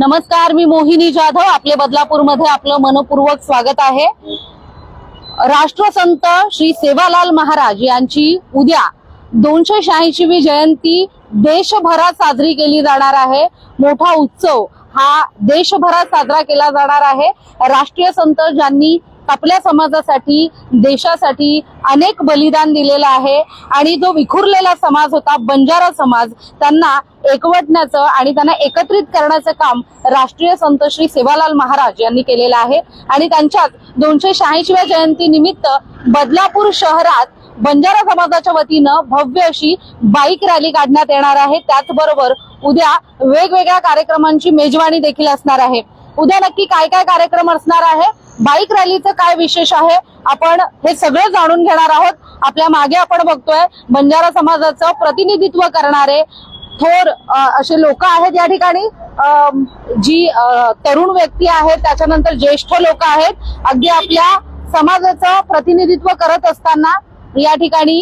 नमस्कार मी मोहिनी जाधव. आपले बदलापूरमध्ये आपलं मनपूर्वक स्वागत आहे. राष्ट्रसंत श्री सेवालाल महाराज यांची उद्या दोनशे शहाऐंशीवी जयंती देशभरात साजरी केली जाणार आहे. मोठा उत्सव हा देशभरात साजरा केला जाणार आहे. राष्ट्रीय संत ज्यांनी आपल्या समाजासाठी देशासाठी अनेक बलिदान दिलेलं आहे. आणि जो विखुरलेला समाज होता बंजारा समाज त्यांना एकवटण्याचं आणि त्यांना एकत्रित करण्याचं काम राष्ट्रीय संत श्री सेवालाल महाराज यांनी केलेलं आहे. आणि त्यांच्याच दोनशे शहाऐंशीव्या जयंती निमित्त बदलापूर शहरात बंजारा समाजाच्या वतीनं भव्य अशी बाईक रॅली काढण्यात येणार आहे. त्याचबरोबर उद्या वेगवेगळ्या कार्यक्रमांची मेजवानी देखील असणार आहे. उद्या नक्की काय काय कार्यक्रम असणार आहे? बाईक रॅलीचं काय विशेष आहे? आपण हे सगळं जाणून घेणार आहोत. आपल्या मागे आपण बघतोय बंजारा समाजाचं प्रतिनिधित्व करणारे थोर असे लोक आहेत या ठिकाणी. जी तरुण व्यक्ती आहेत त्याच्यानंतर ज्येष्ठ लोक आहेत अगदी आपल्या समाजाचं प्रतिनिधित्व करत असताना या ठिकाणी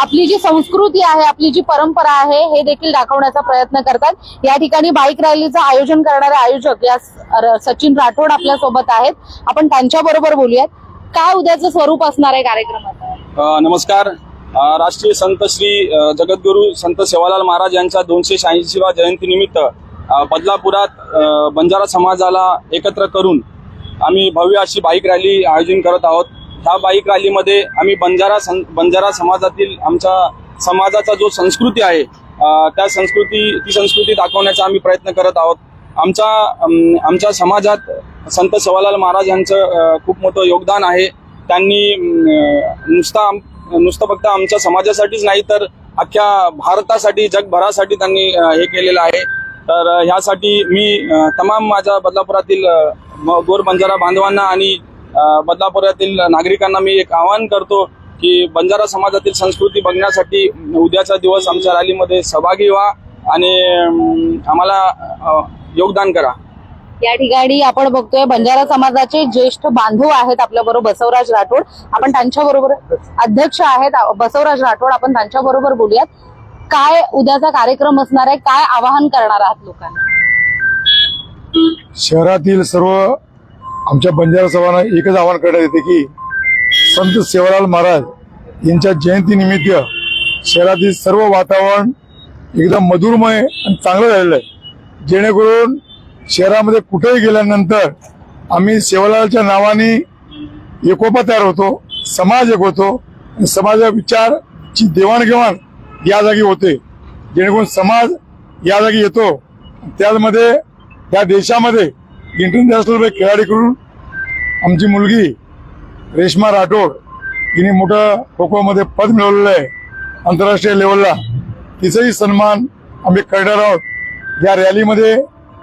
आपली जी संस्कृती आहे आपली जी परंपरा आहे हे देखील दाखवण्याचा प्रयत्न करतात. या ठिकाणी बाईक रॅलीचं आयोजन करणारे आयोजक या र- सचिन राठोड आपल्यासोबत आहेत. आपण त्यांच्या बरोबर बोलूयात. काय उद्याचं स्वरूप असणार आहे कार्यक्रमाचं? नमस्कार. राष्ट्रीय संत श्री जगद्गुरु संत सेवालाल महाराज यांच्या दोनशे शहाऐंशीवा जयंतीनिमित्त बदलापुरात बंजारा समाजाला एकत्र करून आम्ही भव्य अशी बाईक रॅली आयोजन करत आहोत. ह्या बाईक रॅलीमध्ये आम्ही बंजारा सं बंजारा समाजातील आमच्या समाजाचा जो संस्कृती आहे त्या संस्कृती ती संस्कृती दाखवण्याचा आम्ही प्रयत्न करत आहोत. आमच्या आमच्या समाजात संत सवालाल महाराज यांचं खूप मोठं योगदान आहे. त्यांनी नुसता आम- नुसतं फक्त आमच्या समाजासाठीच नाही तर अख्ख्या भारतासाठी जगभरासाठी त्यांनी हे केलेलं आहे. तर ह्यासाठी मी तमाम माझ्या बदलापुरातील गोर बंजारा बांधवांना आणि बदलापुरातील नागरिकांना मी एक आवाहन करतो की बंजारा समाजातील संस्कृती बघण्यासाठी उद्याचा दिवस आमच्या रॅलीमध्ये सहभागी व्हा आणि आम्हाला योगदान करा. या ठिकाणी आपण बघतोय बंजारा समाजाचे ज्येष्ठ बांधव आहेत आपल्या बरोबर बसवराज राठोड. आपण त्यांच्या बरोबर अध्यक्ष आहेत. बसवराज राठोड आपण त्यांच्या बरोबर बोलूयात. काय उद्याचा कार्यक्रम असणार आहे? काय आवाहन करणार आहात लोकांना? शहरातील सर्व आमच्या बंजारा सभांना एकच आवाहन करण्यात येते की संत सेवालाल महाराज यांच्या जयंतीनिमित्त शहरातील सर्व वातावरण एकदम मधुरमय आणि चांगलं झालेलं आहे. जेणेकरून शहरामध्ये कुठेही गेल्यानंतर आम्ही सेवालालच्या नावाने एकोपा तयार होतो समाज एक होतो आणि समाजा विचारची देवाणघेवाण या जागी होते. जेणेकरून समाज या जागी येतो. त्यामध्ये या देशामध्ये इंटरनॅशनल खेळाडूकडून आमची मुलगी रेश्मा राठोड हिने मोठं खो खोमध्ये पद मिळवलेलं आहे आंतरराष्ट्रीय लेवलला. तिचाही सन्मान आम्ही करणार आहोत. या रॅलीमध्ये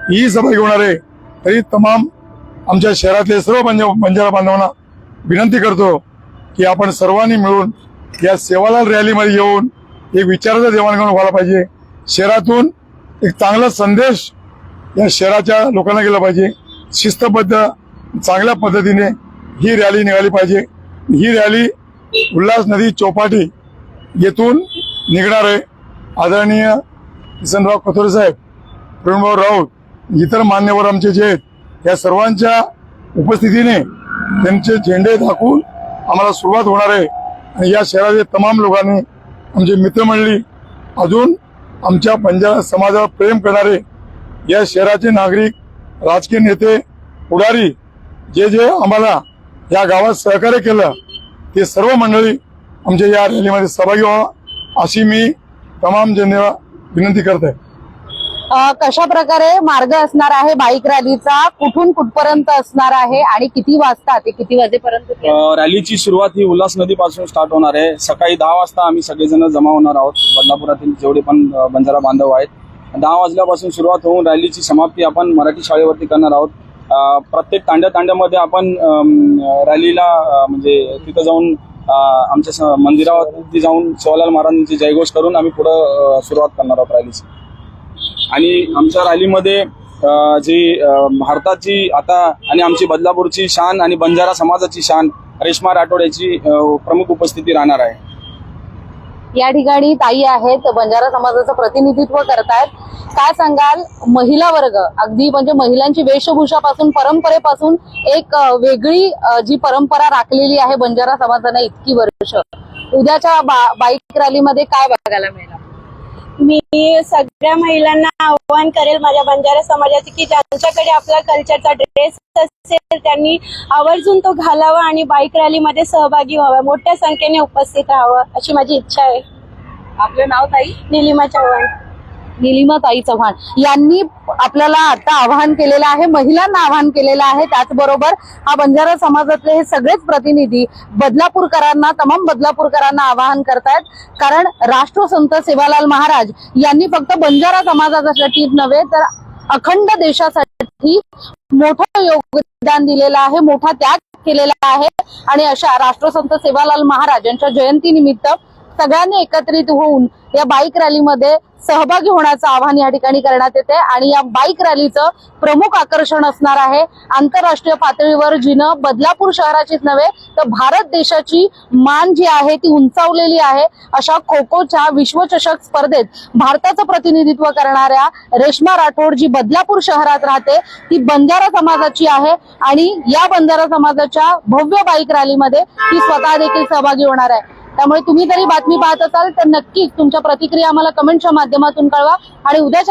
ही सभा घेणार आहे. तरी तमाम आमच्या शहरातले सर्व बंजा बंजारा बांधवांना विनंती करतो की आपण सर्वांनी मिळून या सेवालाल रॅलीमध्ये येऊन एक विचाराचा देवाणघेवाण व्हायला पाहिजे. शहरातून एक चांगला संदेश या शहराच्या लोकांना गेला पाहिजे. शिस्तबद्ध चांगल्या पद्धतीने ही रॅली निघाली पाहिजे. ही रॅली उल्हास नदी चौपाटी येथून निघणार आहे. आदरणीय किसनराव कथोरे साहेब प्रवीणभाऊ राऊत इतर मान्यवर आमचे जे आहेत या सर्वांच्या उपस्थितीने त्यांचे झेंडे दाखवून आम्हाला सुरुवात होणार आहे. आणि या शहरातील तमाम लोकांनी आमचे मित्रमंडळी अजून आमच्या पंजाब समाजावर प्रेम करणारे या शहराचे नागरिक राजकीय नेते पुढारी जे जे आम्हाला या गावात सहकार्य केलं ते सर्व मंडळी आमच्या या रॅलीमध्ये सहभागी व्हावा अशी मी तमाम जनतेला विनंती करत कशा प्रकारे मार्ग असणार आहे बाईक रॅलीचा? कुठून कुठपर्यंत असणार आहे आणि किती वाजता? ते किती वाजेपर्यंत रॅलीची सुरुवात ही उल्हास नदीपासून स्टार्ट होणार आहे. सकाळी दहा वाजता आम्ही सगळेजण जमा होणार आहोत. बदलापुरातील जेवढे पण बंजारा बांधव आहेत दहा वाजल्यापासून सुरुवात होऊन रॅलीची समाप्ती आपण मराठी शाळेवरती करणार आहोत. प्रत्येक तांड्या तांड्यामध्ये आपण रॅलीला म्हणजे तिथं जाऊन आमच्या मंदिरावरती जाऊन शिवालाल महाराजांची जयघोष करून आम्ही पुढं सुरुवात करणार आहोत रॅलीची. आणि आमच्या रॅलीमध्ये जी भारताची आता आणि आमची बदलापूरची शान आणि बंजारा समाजाची शान रेश्मा राठोड याची प्रमुख उपस्थिती राहणार आहे. या ठिकाणी ताई आहेत बंजारा समाजाचं प्रतिनिधित्व करतायत. काय सांगाल? महिला वर्ग अगदी म्हणजे महिलांची वेशभूषापासून परंपरेपासून एक वेगळी जी परंपरा राखलेली आहे बंजारा समाजाने इतकी वर्ष. उद्याच्या बा- बाईक रॅलीमध्ये काय बघायला मिळणार? मी सगळ्या महिलांना आव्हान करेल माझ्या बंजारा समाजाचे की ज्यांच्याकडे आपला कल्चरचा ड्रेस असेल त्यांनी आवर्जून तो घालावा आणि बाईक रॅलीमध्ये सहभागी व्हावा. मोठ्या संख्येने उपस्थित राहावं अशी माझी इच्छा आहे. आपलं नाव ताई? निलिमा चव्हाण. निलिमा ताई चव्हाण यांनी आपल्याला आता आवाहन केलेलं आहे महिलांना आवाहन केलेलं आहे. त्याचबरोबर हा बंजारा समाजातले हे सगळेच प्रतिनिधी बदलापूरकरांना तमाम बदलापूरकरांना आवाहन करतायत. कारण राष्ट्रसंत सेवालाल महाराज यांनी फक्त बंजारा समाजासाठी नव्हे तर अखंड देशासाठी मोठं योगदान दिलेलं आहे मोठा त्याग केलेला आहे. आणि अशा राष्ट्रसंत सेवालाल महाराज यांच्या जयंतीनिमित्त सगळ्यांनी एकत्रित होऊन या बाईक रॅलीमध्ये सहभागी होण्याचं आवाहन या ठिकाणी करण्यात येते आणि या बाईक रॅलीचं प्रमुख आकर्षण असणार आहे. आंतरराष्ट्रीय पातळीवर जिनं बदलापूर शहराचीच नव्हे तर भारत देशाची मान जी आहे ती उंचावलेली आहे. अशा खो खोच्या विश्वचषक स्पर्धेत भारताचं प्रतिनिधित्व करणाऱ्या रेश्मा राठोड जी बदलापूर शहरात राहते ती बंजारा समाजाची आहे आणि या बंजारा समाजाच्या भव्य बाईक रॅलीमध्ये ती स्वतः देखील सहभागी होणार आहे. त्यामुळे तुम्ही जरी बातमी पाहत असाल तर नक्कीच तुमच्या प्रतिक्रिया आम्हाला कमेंटच्या माध्यमातून कळवा. आणि उद्याच्या